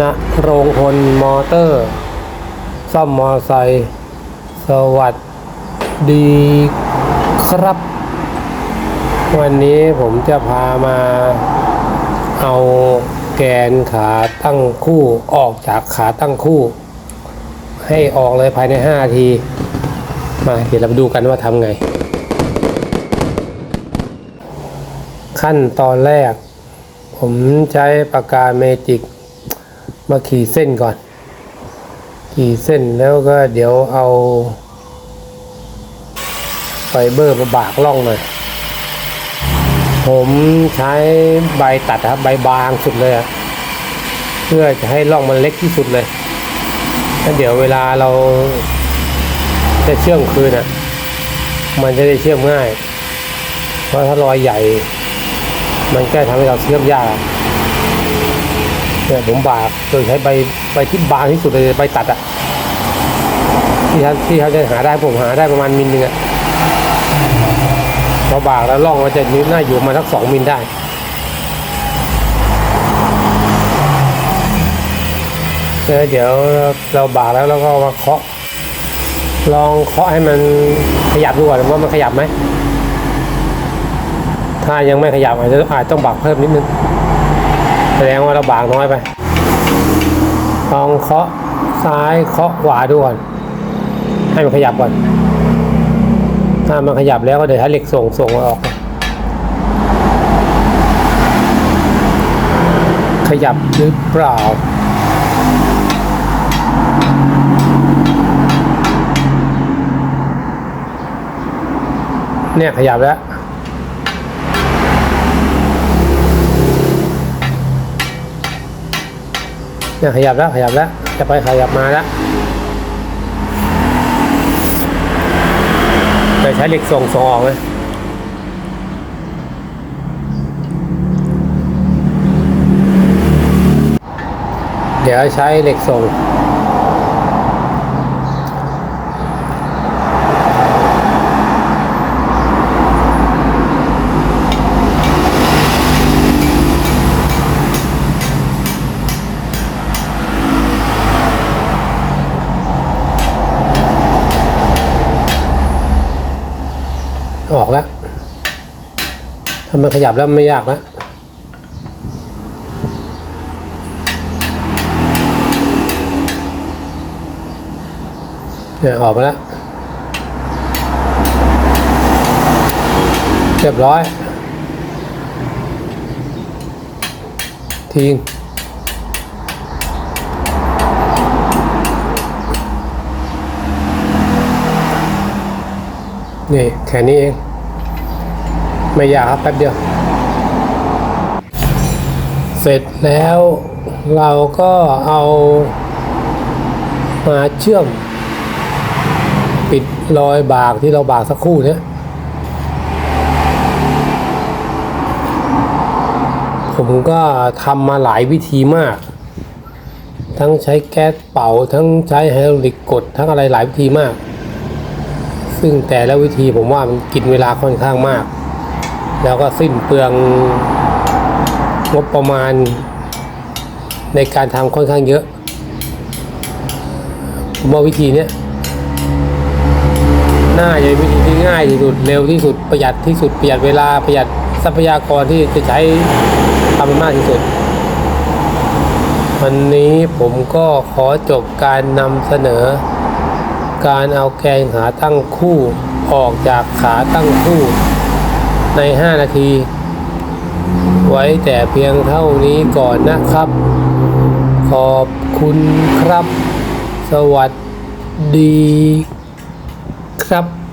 ณโรงพลมอเตอร์ ซ่อมมอไซค์สวัสดีครับ วันนี้ผมจะพามาเอาแกนขาตั้งคู่ออกจากขาตั้งคู่ ให้ออกเลยภายใน 5 นาที มาเดี๋ยวเราดูกันว่าทำไง ขั้นตอนแรก ผมใช้ปากกาเมจิก มาขีดเส้นก่อน ขีดเส้นแล้วก็เดี๋ยวเอาไฟเบอร์มาบากล่องหน่อยผมใช้ใบตัดครับใบบางสุดเลยเพื่อจะให้ร่องมันเล็กที่สุดเลยแล้วเดี๋ยวเวลาเราจะเชื่อมคืนอะ มันจะได้เชื่อมง่าย เพราะถ้ารอยใหญ่ มันก็ทำให้เราเชื่อมยาก เนี่ยผมบากโดยใช้ใบใบที่บางที่สุดเลยใบตัดอะที่เขาที่เขาจะหาได้ผมหาได้ประมาณมิลหนึงอะพอบากแล้วล่องมันจะนิ้วหน้าอยู่มาสักสองมิลได้แล้วเดี๋ยวเราบากแล้วเราก็มาเคาะ ลองเคาะให้มันขยับดูก่อนว่ามันขยับไหมถ้ายังไม่ขยับอาจจะอาจต้องบากเพิ่มนิดนึง แสดงว่าเราบากน้อยไปลองเคาะซ้ายเคาะขวาดูก่อนให้มันขยับก่อน ถ้ามันขยับแล้วก็เดี๋ยวใช้เหล็กส่งส่งมันออก ขยับหรือเปล่าเนี่ยขยับแล้ว เนี่ยขยับแล้วขยับแล้ว จะไปขยับมาแล้วไปใช้เหล็กส่งส่งออกเลยเดี๋ยวใช้เหล็กส่ง ออกแล้วถ้ามันขยับแล้วไม่ยากแล้วเนี่ยออกมาแล้ว เรียบร้อย ทิ้ง นี่แค่นี้เอง ไม่ยากครับแป๊บเดียว เสร็จแล้วเราก็เอามาเชื่อม ปิดรอยบากที่เราบากสักครู่เนี้ยผมก็ทำมาหลายวิธีมาก ทั้งใช้แก๊สเป่า ทั้งใช้ไฮดรอลิกกด ทั้งอะไรหลายวิธีมาก ซึ่งแต่และวิธีผมว่ามันกินเวลาค่อนข้างมาก แล้วก็สิ้นเปลืองงบประมาณในการทำค่อนข้างเยอะผมว่าวิธีนี้น่าจะเป็นวิธีที่ง่ายที่สุดเร็วที่สุดประหยัดที่สุดประหยัดเวลาประหยัดทรัพยากรที่จะใช้ทำมากที่สุด วันนี้ผมก็ขอจบการนำเสนอ การเอาแกงขาตั้งคู่ออกจากขาตั้งคู่ ใน 5 นาที ไว้แต่เพียงเท่านี้ก่อนนะครับ ขอบคุณครับ สวัสดีครับ